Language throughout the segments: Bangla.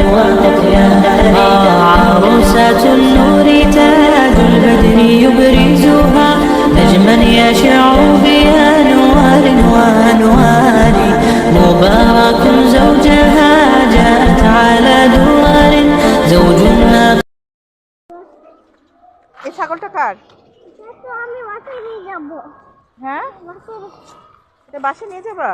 وأطيارها عروسة النور تاج البدر يبرزها نجما يشع بأنوار وأنوار مبارك زوجها جاءت على دوار زوج এই ছাগলটা কার তো আমি বাসায় নিয়ে যাবো হ্যাঁ বাসায় এটা বাসে নিয়ে যাবা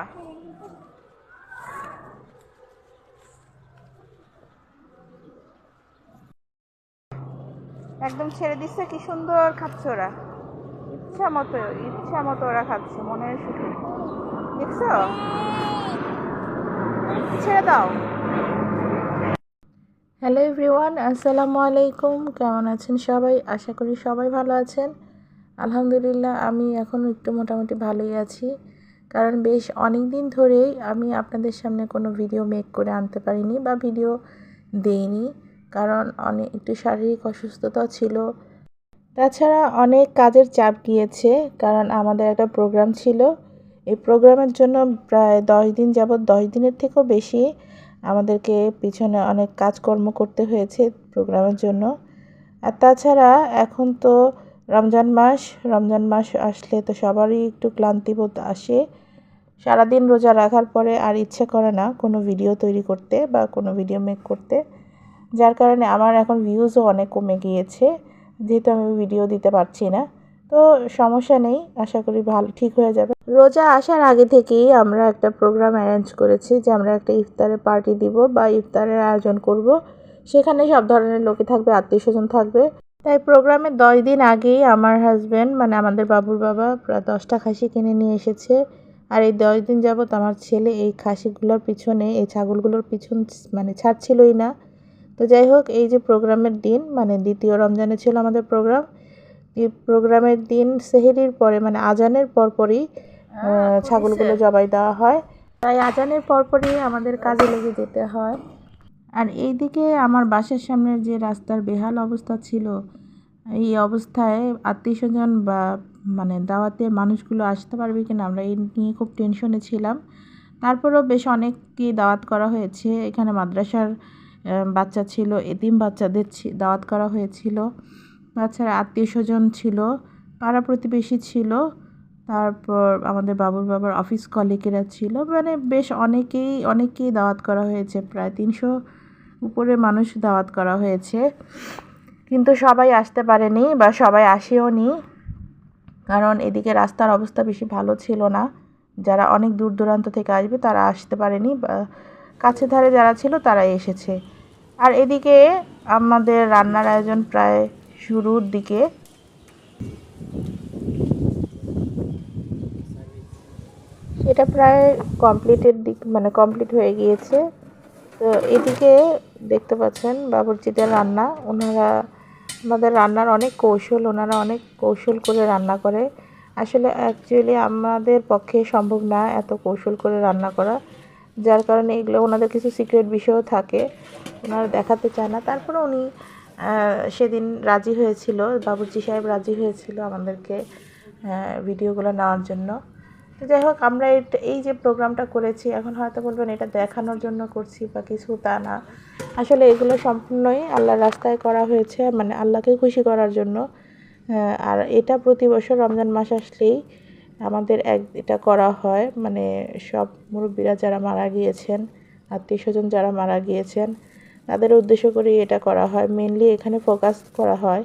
একদম ছেড়ে দিচ্ছে, কি সুন্দর খাচ্ছে ওরা। ইচ্ছা মতো ইচ্ছা মতো ওরা খাচ্ছে, মনের সুখে। দেখছ? ছেড়ে দাও। হ্যালো এভরিওয়ান, আসসালামু আলাইকুম। কেমন আছেন সবাই? আশা করি সবাই ভালো আছেন। আলহামদুলিল্লাহ, আমি এখন একটু মোটামুটি ভালোই আছি। কারণ বেশ অনেক দিন ধরেই আমি আপনাদের সামনে কোনো ভিডিও মেক করে আনতে পারিনি বা ভিডিও দেইনি। কারণ অনেক একটু শারীরিক অসুস্থতা ছিল। তাছাড়া অনেক কাজের চাপ গিয়েছে, কারণ আমাদের একটা প্রোগ্রাম ছিল। এই প্রোগ্রামের জন্য প্রায় দশ দিন যাবৎ, দশ দিনের থেকেও বেশি আমাদেরকে পিছনে অনেক কাজকর্ম করতে হয়েছে প্রোগ্রামের জন্য। আর তাছাড়া এখন তো রমজান মাস রমজান মাস আসলে তো সবারই একটু ক্লান্তিবোধ আসে। সারাদিন রোজা রাখার পরে আর ইচ্ছে করে না কোনো ভিডিও তৈরি করতে বা কোনো ভিডিও মেক করতে। যার কারণে আমার এখন ভিউজও অনেক কমে গিয়েছে, যেহেতু আমি ভিডিও দিতে পারছি না। তো সমস্যা নেই, আশা করি ভালো, ঠিক হয়ে যাবে। রোজা আসার আগে থেকেই আমরা একটা প্রোগ্রাম অ্যারেঞ্জ করেছি যে আমরা একটা ইফতারের পার্টি দিব বা ইফতারের আয়োজন করব। সেখানে সব ধরনের লোকে থাকবে আত্মীয় স্বজন থাকবে। তাই প্রোগ্রামের দশ দিন আগেই আমার হাজব্যান্ড মানে আমাদের বাবুর বাবা, প্রায় দশটা খাসি কিনে নিয়ে এসেছে। আর এই দশ দিন যাবৎ আমার ছেলে এই খাসিগুলোর পিছনে, এই ছাগলগুলোর পিছন মানে ছাড়ছিলই না। তো যাই হোক এই যে প্রোগ্রামের দিন মানে দ্বিতীয় রমজানে ছিল আমাদের প্রোগ্রাম। এই প্রোগ্রামের দিন সেহেরির পরে মানে আজানের পরপরই ছাগলগুলো জবাই দেওয়া হয়। তাই আজানের পরপরই আমাদের কাজে লেগে যেতে হয়। আর এইদিকে আমার বাসার সামনের যে রাস্তার বেহাল অবস্থা ছিল এই অবস্থায় আত্মীয় স্বজন বা মানে দাওয়াতে মানুষগুলো আসতে পারবে কিনা আমরা এই নিয়ে খুব টেনশনে ছিলাম। তারপরেও বেশ অনেককেই দাওয়াত করা হয়েছে। এখানে মাদ্রাসার বাচ্চা ছিল এতিম বাচ্চাদের দাওয়াত করা হয়েছিল। তাছাড়া আত্মীয় স্বজন ছিল, পাড়া প্রতিবেশী ছিল, তারপর আমাদের বাবুর বাবার অফিস কলিগেরা ছিল। মানে বেশ অনেকেই অনেকেই দাওয়াত করা হয়েছে। প্রায় তিনশো উপরে মানুষ দাওয়াত করা হয়েছে। কিন্তু সবাই আসতে পারেনি বা সবাই আসেও নি। কারণ এদিকে রাস্তার অবস্থা বেশি ভালো ছিল না। যারা অনেক দূর দূরান্ত থেকে আসবে তারা আসতে পারেনি বা কাছে ধারে যারা ছিল তারা এসেছে। আর এদিকে আমাদের রান্নার আয়োজন প্রায় শুরুর দিকে। সেটা প্রায় কমপ্লিটের দিক মানে কমপ্লিট হয়ে গিয়েছে। তো এদিকে দেখতে পাচ্ছেন বাবুর্চিদের রান্না। ওনারা, আমাদের রান্নার অনেক কৌশল, ওনারা অনেক কৌশল করে রান্না করে। আসলে অ্যাকচুয়ালি আমাদের পক্ষে সম্ভব না এত কৌশল করে রান্না করা। যার কারণে এগুলো ওনাদের কিছু সিক্রেট বিষয়ও থাকে। ওনারা দেখাতে চায় না। তারপরে উনি সেদিন রাজি হয়েছিল, বাবুর্চি সাহেব রাজি হয়েছিল আমাদেরকে ভিডিওগুলো নেওয়ার জন্য। তো যাই হোক, আমরা এই যে প্রোগ্রামটা করেছি, এখন হয়তো বলবেন এটা দেখানোর জন্য করছি বা কিছু তা না। আসলে এগুলো সম্পূর্ণই আল্লাহর রাস্তায় করা হয়েছে মানে আল্লাহকে খুশি করার জন্য। আর এটা প্রতি বছর রমজান মাস আসলেই আমাদের এক, এটা করা হয় মানে সব মুরব্বীরা যারা মারা গিয়েছেন আত্মীয় স্বজন যারা মারা গিয়েছেন, তাদের উদ্দেশ্য করেই এটা করা হয়। মেনলি এখানে ফোকাস করা হয়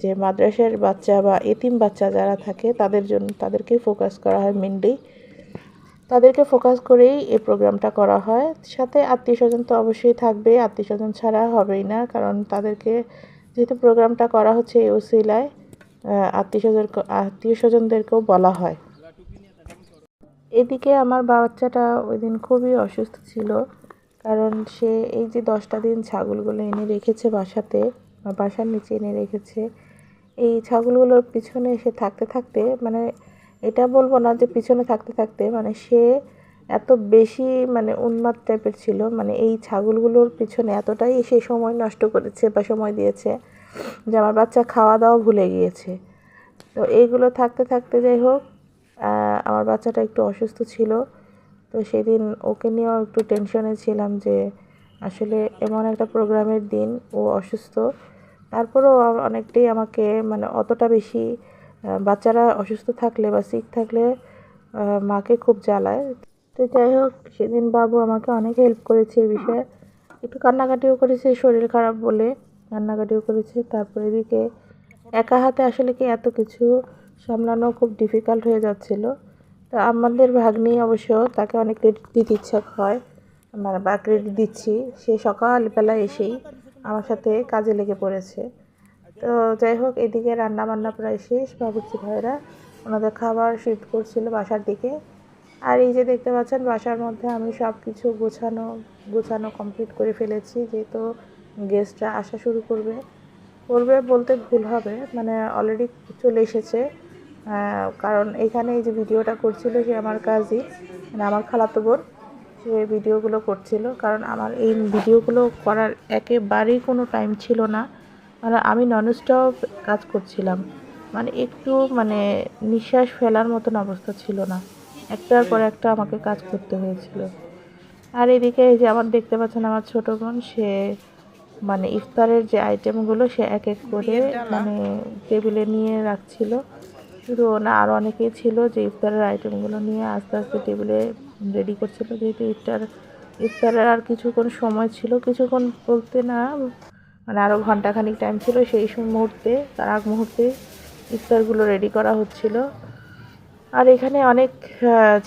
যে মাদ্রাসার বাচ্চা বা এতিম বাচ্চা যারা থাকে, তাদের জন্য, তাদেরকে ফোকাস করা হয় মেনলি তাদেরকে ফোকাস করেই এই প্রোগ্রামটা করা হয়। সাথে আত্মীয় স্বজন তো অবশ্যই থাকবে আত্মীয় স্বজন ছাড়া হবেই না, কারণ তাদেরকে যেহেতু প্রোগ্রামটা করা হচ্ছে এই উসিলায় আত্মীয় স্বজন আত্মীয় স্বজনদেরকেও বলা হয়। এদিকে আমার বাচ্চাটা ওই দিন খুবই অসুস্থ ছিল, কারণ সে এই যে দশটা দিন ছাগলগুলো এনে রেখেছে বাসাতে, বা বাসার নিচে এনে রেখেছে, এই ছাগলগুলোর পিছনে সে থাকতে থাকতে মানে এটা বলব না যে পিছনে থাকতে থাকতে মানে সে এত বেশি মানে উন্মাদ টাইপের ছিল মানে এই ছাগলগুলোর পিছনে এতটাই সে সময় নষ্ট করেছে বা সময় দিয়েছে যে আমার বাচ্চা খাওয়া দাওয়া ভুলে গিয়েছে। তো এইগুলো থাকতে থাকতে যাই হোক আমার বাচ্চাটা একটু অসুস্থ ছিল, তো সেদিন ওকে নিয়েও একটু টেনশনে ছিলাম যে আসলে এমন একটা প্রোগ্রামের দিন, ও অসুস্থ। তারপরেও অনেকটাই আমাকে মানে অতটা বেশি বাচ্চারা অসুস্থ থাকলে বা সিক থাকলে মাকে খুব জ্বালায়। তো যাই হোক, সেদিন বাবু আমাকে অনেক হেল্প করেছে এই বিষয়ে। একটু কান্নাকাটিও করেছে, শরীর খারাপ বলে কান্নাকাটিও করেছে। তারপর এদিকে একা হাতে আসলে কি এত কিছু? সামলানো খুব ডিফিকাল্ট হয়ে যাচ্ছিল। তো আমাদের ভাগ্নি অবশ্য তাকে অনেক ক্রেডিট দিতে ইচ্ছা হয়। মানে বা ক্রেডিট দিচ্ছি। সে সকালবেলা এসেই আমার সাথে কাজে লেগে পড়েছে। তো যাই হোক, এদিকে রান্না বান্না প্রায় শেষ। বাবুর্চি ভাইরা ওনাদের খাবার শিফট করছিল বাসার দিকে। আর এই যে দেখতে পাচ্ছেন, বাসার মধ্যে আমি সব কিছু গোছানো গোছানো কমপ্লিট করে ফেলেছি। যেহেতু গেস্টরা আসা শুরু করবে। করবে বলতে ভুল হবে। মানে অলরেডি চলে এসেছে। কারণ এখানে এই যে ভিডিওটা করছিল সে আমার কাজই মানে আমার খালাতো বোন সে ভিডিওগুলো করছিল। কারণ আমার এই ভিডিওগুলো করার একেবারেই কোনো টাইম ছিল না। মানে আমি ননস্টপ কাজ করছিলাম। মানে একটু মানে নিঃশ্বাস ফেলার মতন অবস্থা ছিল না। একটার পর একটা আমাকে কাজ করতে হয়েছিল। আর এদিকে এই যে আমার দেখতে পাচ্ছেন আমার ছোট বোন সে মানে ইফতারের যে আইটেমগুলো সে এক এক করে মানে টেবিলে নিয়ে রাখছিল। শুধু না আরও অনেকেই ছিল যে ইফতারের আইটেমগুলো নিয়ে আস্তে আস্তে টেবিলে রেডি করছিল। যেহেতু ইফতার, ইফতারের আর কিছুক্ষণ সময় ছিল, কিছুক্ষণ বলতে না মানে আরও ঘন্টাখানিক টাইম ছিল, সেই মুহূর্তে, তার আগ মুহূর্তে ইফতারগুলো রেডি করা হচ্ছিল। আর এখানে অনেক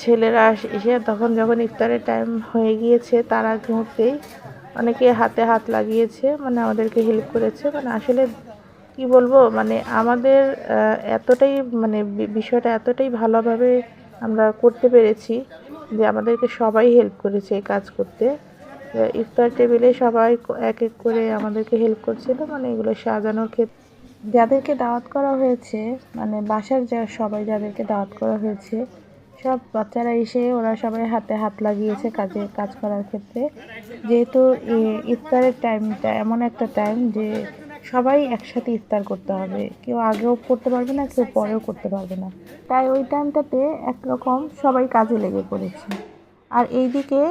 ছেলেরা এসে তখন যখন ইফতারের টাইম হয়ে গিয়েছে, তার আগ মুহূর্তেই অনেকে হাতে হাত লাগিয়েছে মানে আমাদেরকে হেল্প করেছে। মানে আসলে কি বলব মানে আমাদের এতটাই মানে বিষয়টা এতটাই ভালোভাবে আমরা করতে পেরেছি যে আমাদেরকে সবাই হেল্প করেছে এই কাজ করতে। ইফতার টেবিলে সবাই এক এক করে আমাদেরকে হেল্প করছিল মানে এগুলো সাজানোর ক্ষেত্রে যাদেরকে দাওয়াত করা হয়েছে মানে বাসার যা, সবাই যাদেরকে দাওয়াত করা হয়েছে, সব বাচ্চারা এসে ওরা সবাই হাতে হাত লাগিয়েছে কাজে, কাজ করার ক্ষেত্রে। যেহেতু ইফতারের টাইমটা এমন একটা টাইম যে সবাই একসাথে ইফতার করতে হবে। কেউ আগেও করতে পারবে না, কেউ পরেও করতে পারবে না। তাই ওই টাইমটাতে একরকম সবাই কাজে লেগে পড়েছে। আর এইদিকে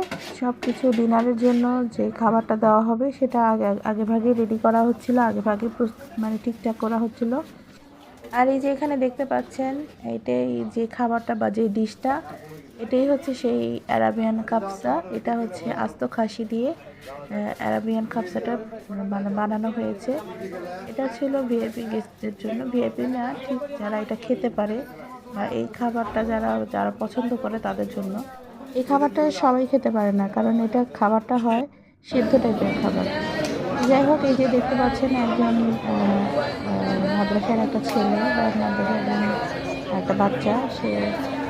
সব কিছু ডিনারের জন্য যে খাবারটা দেওয়া হবে, সেটা আগে আগে ভাগে রেডি করা হচ্ছিল, আগে ভাগে মানে ঠিকঠাক করা হচ্ছিল। আর এই যে এখানে দেখতে পাচ্ছেন, এইটাই যে খাবারটা বা যে ডিশটা এটাই হচ্ছে সেই অ্যারাবিয়ান কাপসা। এটা হচ্ছে আস্ত খাসি দিয়ে অ্যারাবিয়ান কাপসাটা মানে বানানো হয়েছে। এটা ছিল ভিআইপি গেস্টদের জন্য। ভিআইপি না, ঠিক যারা এটা খেতে পারে বা এই খাবারটা যারা যারা পছন্দ করে তাদের জন্য। এই খাবারটা সবাই খেতে পারে না, কারণ এটা খাবারটা হয় সিদ্ধ টাইপের খাবার। যাই হোক, এই যে দেখতে পাচ্ছেন একজন মাদ্রাসার একটা ছেলে বা মাদ্রাসার একটা বাচ্চা, সে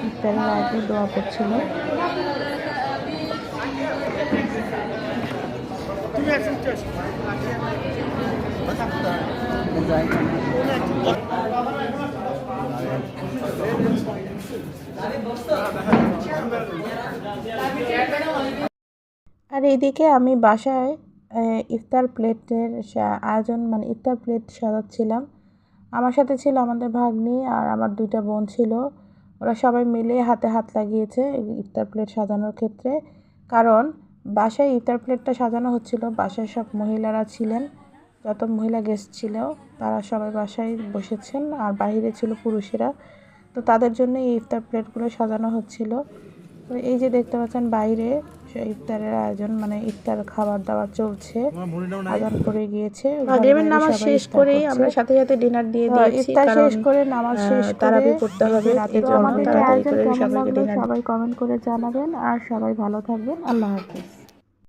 ইফতারের আগে দোয়া করছিল। আর এইদিকে আমি বাসায় ইফতার প্লেটের আয়োজন মানে ইফতার প্লেট সাজাচ্ছিলাম। আমার সাথে ছিল আমাদের ভাগ্নি আর আমার দুইটা বোন ছিল। ওরা সবাই মিলে হাতে হাত লাগিয়েছে ইফতার প্লেট সাজানোর ক্ষেত্রে। কারণ বাসায় ইফতার প্লেটটা সাজানো হচ্ছিল বাসায় সব মহিলারা ছিলেন, যত মহিলা গেস্ট ছিল, তারা সবাই বাসায় বসেছেন আর বাহিরে ছিল পুরুষেরা। তো তাদের জন্য এই ইফতার প্লেটগুলো সাজানো হচ্ছিল। তো এই যে দেখতে পাচ্ছেন বাইরে ইফতারের আয়োজন মানে ইফতার খাবার দাবার চলছে আজান করে গিয়েছে মাগরিবের নামাজ শেষ করে। আমরা সাথে সাথে ডিনার দিয়ে তো দিয়েছি ইফতার শেষ করে নামাজ শেষ তারাবি পড়তে করতে হবে। রাতের জন্য তাড়াতাড়ি আয়োজন করে সবাইকে ডিনার সবাই কমেন্ট করে জানাবেন আর সবাই ভালো থাকবেন। আল্লাহ হাফিজ।